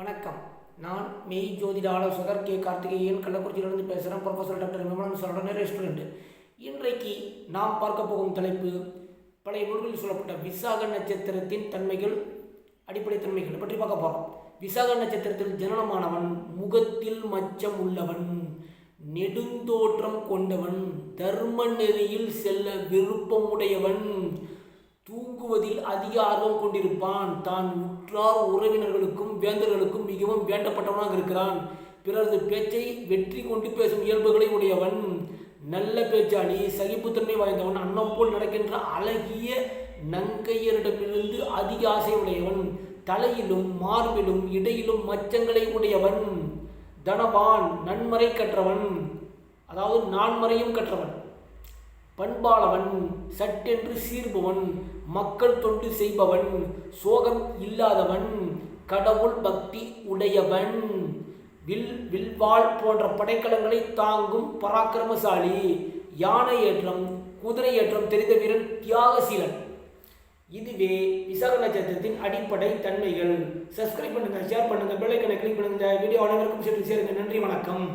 வணக்கம். நான் மெய் ஜோதிட ஆலோசகர் கே. கார்த்திகேயன். கள்ளக்குறிச்சியிலிருந்து பேசுகிறேன் ப்ரொஃபஸர் டாக்டர் விமலன் சொல்கிறேன் ரெஸ்டாரண்ட் இன்றைக்கு நாம் பார்க்க போகும் தலைப்பு பழைய நூல்களில் சொல்லப்பட்ட விசாக நட்சத்திரத்தின் தன்மைகள் அடிப்படை தன்மைகள் பற்றி பார்க்க போகிறோம் விசாக நட்சத்திரத்தில் ஜனனமானவன் முகத்தில் மச்சம் உள்ளவன் நெடுந்தோற்றம் கொண்டவன் தர்ம நெறியில் செல்ல விருப்பமுடையவன் தூங்குவதில் அதிக ஆர்வம் கொண்டிருப்பான். தான் உற்றார் உறவினர்களுக்கும் வேந்தர்களுக்கும் மிகவும் வேண்டப்பட்டவனாக இருக்கிறான். பிறரது பேச்சை வெற்றி கொண்டு பேசும் இயல்புகளை உடையவன். நல்ல பேச்சாளி சகிப்புத்தன்மை வாய்ந்தவன் அன்னம் போல் நடக்கின்ற அழகிய நங்கையரிடமிருந்து அதிக ஆசை உடையவன். தலையிலும் மார்பிலும் இடையிலும் மச்சங்களை உடையவன். தனவான் நன்மறை கற்றவன். அதாவது நான்மறையும் கற்றவன். பண்பாளவன் சட்டென்று சீர்பவன். மக்கள் தொண்டு செய்பவன். சோகம் இல்லாதவன். கடவுள் பக்தி உடையவன். வில் வில்வாள் போன்ற படைக்கலங்களை தாங்கும் பராக்கிரமசாலி. யானை ஏற்றம் குதிரை ஏற்றம் தெரிந்த வீரன் தியாகசீலன். இதுவே விசாக நட்சத்திரத்தின் அடிப்படை தன்மைகள். சப்ஸ்கிரைப் பண்ணுங்கள் ஷேர் பண்ணுங்கள் பெல்லைக்கனை கிளிக் பண்ணுங்கள் வீடியோ அனைவருக்கும் சேர்த்து சேருங்கள். நன்றி வணக்கம்.